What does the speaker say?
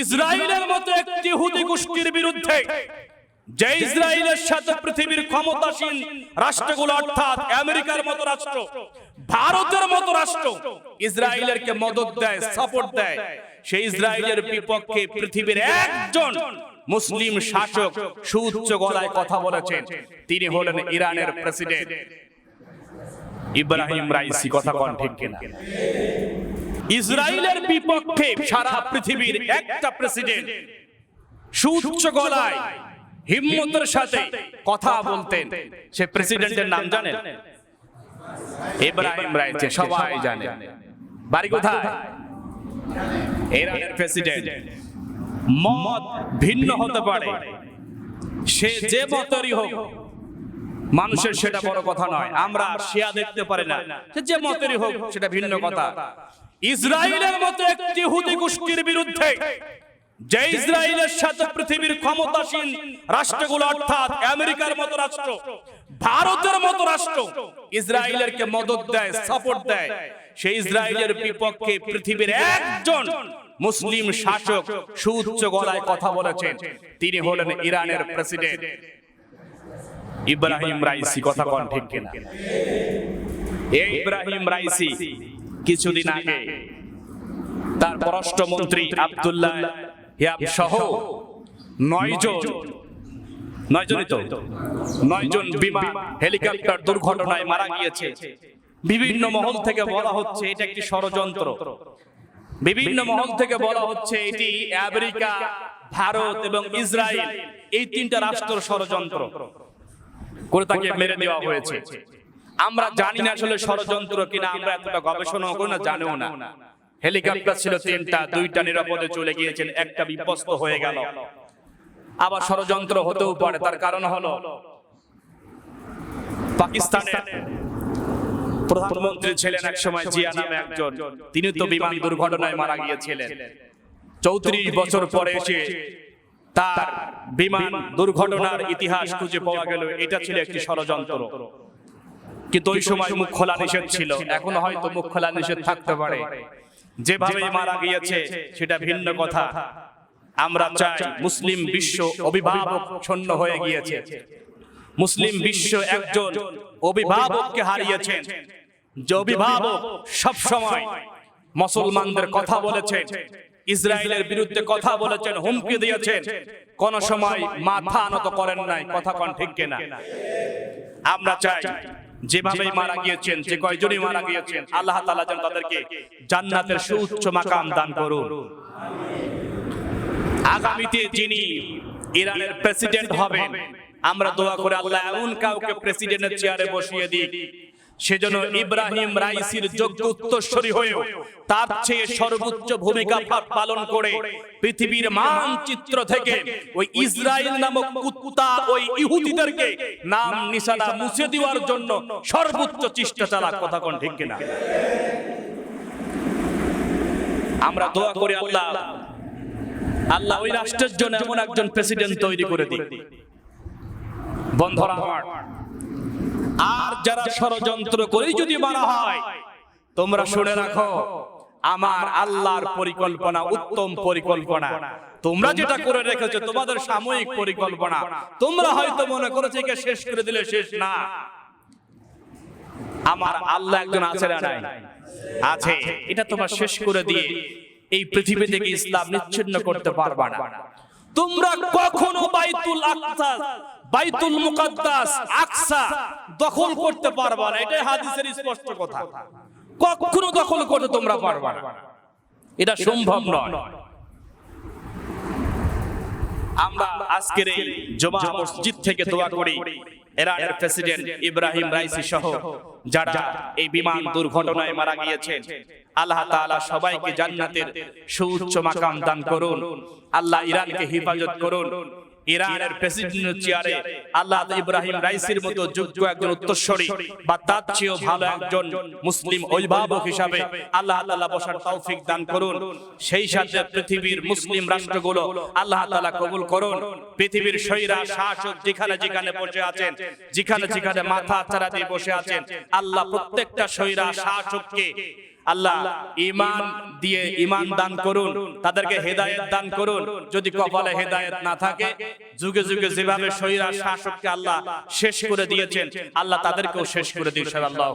ইসরায়েলের মতো একটি হুদি গোষ্ঠীর বিরুদ্ধে যে ইসরায়েলের সাথে পৃথিবীর ক্ষমতাসীন রাষ্ট্রগুলো, অর্থাৎ আমেরিকার মতো রাষ্ট্র, ভারতের মতো রাষ্ট্র, ইসরায়েলেরকে মদত দেয়, সাপোর্ট দেয়, সেই ইসরায়েলের বিপক্ষে পৃথিবীর একজন মুসলিম শাসক সুউচ্চ গলায় কথা বলেছেন। তিনি হলেন ইরানের প্রেসিডেন্ট। ইব্রাহিম রাইসি, কথা কন ঠিক কিনা? ইসরায়েলের বিপক্ষে সারা পৃথিবীর একটা প্রেসিডেন্ট সুউচ্চ গলায় হিম্মতের সাথে কথা বলতেন। সে প্রেসিডেন্টের নাম জানেন? ইব্রাহিম রাইসি সবাই জানে। বাড়ি কোথায়? ইরানের প্রেসিডেন্ট মত ভিন্ন হতে পারে। সে যে মতেরই হোক মানুষের সেটা বড় কথা নয়। আমরা শিয়া দেখতে পারি না। সে যে মতেরই হোক সেটা ভিন্ন কথা। ইসরায়েলের মতো একটি হুদি গোষ্ঠীর বিরুদ্ধে, যে ইসরায়েলের সাথে পৃথিবীর ক্ষমতাসীন রাষ্ট্রগুলো, অর্থাৎ আমেরিকার মতো রাষ্ট্র, ভারতের মতো রাষ্ট্র, ইসরায়েলেরকে মদত দেয় সাপোর্ট দেয়। সেই ইসরায়েলের বিপক্ষে পৃথিবীর একজন মুসলিম শাসক সুউচ্চ গলায় কথা বলেছেন। তিনি হলেন ইরানের প্রেসিডেন্ট। ইব্রাহিম রাইসি, কথা কন ঠিক কিনা? এই ইব্রাহিম রাইসি কিছুদিন আগে তার পররাষ্ট্রমন্ত্রী আব্দুল্লাহ হিয়াব সহ নয় জন নয় জনই তো নয় জন বিমান হেলিকপ্টার দুর্ঘটনায় মারা গিয়েছে। বিভিন্ন মহল থেকে বলা হচ্ছে এটা একটি ষড়যন্ত্র। বিভিন্ন মহল থেকে বলা হচ্ছে এটি আমেরিকা ভারত এবং ইসরায়েল। এই তিনটা রাষ্ট্র ষড়যন্ত্র। করে তাকে মেরে দেওয়া হয়েছে। আমরা জানি না আসলে ষড়যন্ত্র কিনা আমরা এতটা গবেষণা করি না জানিও না। হেলিকপ্টার ছিল তিনটা দুইটা নিরাপদে চলে গিয়েছেন একটা বিপস্ত হয়ে গেল। আবার ষড়যন্ত্র হতেও পারে তার কারণ হলো পাকিস্তানের প্রধানমন্ত্রী ছিলেন এক সময় জিয়া নামে একজন। তিনি তো বিমান দুর্ঘটনায় মারা গিয়েছিলেন। চৌত্রিশ বছর পরে এসে তার বিমান দুর্ঘটনার ইতিহাস খুঁজে পাওয়া গেল এটা ছিল একটি ষড়যন্ত্র। কিন্তু ওই সময় মুখ খোলা নিষেধ ছিল। এখন হয়তো মুখ খোলা নিষেধ থাকতে পারে। যেভাবে মারা গিয়েছে সেটা ভিন্ন কথা। আমরা চাই মুসলিম বিশ্ব অভিভাবক ছন্ন হয়ে গিয়েছে। মুসলিম বিশ্ব একজন অভিভাবককে হারিয়েছেন। যে অভিভাবক সব সময় মুসলমানদের কথা বলেছেন ইসরায়েলের বিরুদ্ধে কথা বলেছেন হুমকি দিয়েছেন। কোন সময় মাথা আনত করেন নাই কথা কোন ঠিক কিনা। আমরা চাই যেভাবে মারা গিয়েছেন যে কয়জনই মারা গিয়েছেন আল্লাহ তাআলা যেন তাদেরকে জান্নাতের সুউচ্চ মাকাম দান করুন। আগামীতে যিনি ইরানের প্রেসিডেন্ট হবেন আমরা দোয়া করে আল্লাহ এমন কাউকে প্রেসিডেন্টের চেয়ারে বসিয়ে দিই সেজন্য ইব্রাহিম রাইসির যোগ্য উত্তরসূরি হয়েও তার চেয়ে সর্বোচ্চ ভূমিকা পালন করে পৃথিবীর মানচিত্র থেকে ওই ইসরায়েল নামক কুত্তা ওই ইহুদিদেরকে নাম নিশানা মুছে দেওয়ার জন্য সর্বোচ্চ চেষ্টা চালাক কথা কোন ঠিক কিনা? আমরা দোয়া করি আল্লাহ। আল্লাহ। ওই রাষ্ট্রের জন্য এমন একজন প্রেসিডেন্ট তৈরি করে দিন বন্ধুরা আমার আর যারা ষড়যন্ত্র করেই যদি মারা হয়, তোমরা শুনে রাখো, আমার আল্লাহর পরিকল্পনা উত্তম পরিকল্পনা। তোমরা যেটা করে রেখেছো তোমাদের সাময়িক পরিকল্পনা। তোমরা হয়তো মনে করেছ একে শেষ করে দিলে শেষ না। আমার আল্লাহ একজন আছে না নাই? আছে। এটা তোমার শেষ করে দিয়ে এই পৃথিবী থেকে ইসলাম নিচ্ছিন্ন করতে পারবা না। তোমরা কখনো বাইতুল আকসা বাইতুল মুকাদ্দাস আকসা দখল করতে পারবা না। এটাই হাদিসের স্পষ্ট কথা। কখনো দখল করতে তোমরা পারবা না। এটা সম্ভব নয়। আমরা আজকের এই জমা মসজিদ থেকে দোয়া করি। ইরানের প্রেসিডেন্ট ইব্রাহিম রাইসি সহ যারা এই বিমান দুর্ঘটনায় মারা গিয়েছেন, আল্লাহ তাআলা সবাইকে জান্নাতের সুউচ্চ মাকাম দান করুন। আল্লাহ ইরানকে হেফাজত করুন। ইরানের প্রেসিডেন্টের চেয়ারে আল্লাহ ইব্রাহিম রাইসির মতো যোগ্য একজন উত্তরসূরি বা তার চেয়েও ভালো একজন মুসলিম অভিভাবক হিসাবে আল্লাহ তাআলা বসার তৌফিক দান করুন। সেই সাথে পৃথিবীর মুসলিম রাষ্ট্রগুলো আল্লাহ তাআলা কবুল করুন। পৃথিবীর সৈরা শাসক যেখানে যেখানে বসে আছেন যেখানে যেখানে মাথা চারা দিয়ে বসে আছেন। আল্লাহ প্রত্যেকটা সৈরা শাসককে আল্লাহ ইমান দিয়ে ইমান দান করুন তাদেরকে হেদায়েত দান করুন। যদি কপালে হেদায়ত না থাকে যুগে যুগে যেভাবে শরীর শাসককে আল্লাহ শেষ করে দিয়েছেন আল্লাহ তাদেরকেও শেষ করে দিয়েছেন। আল্লাহ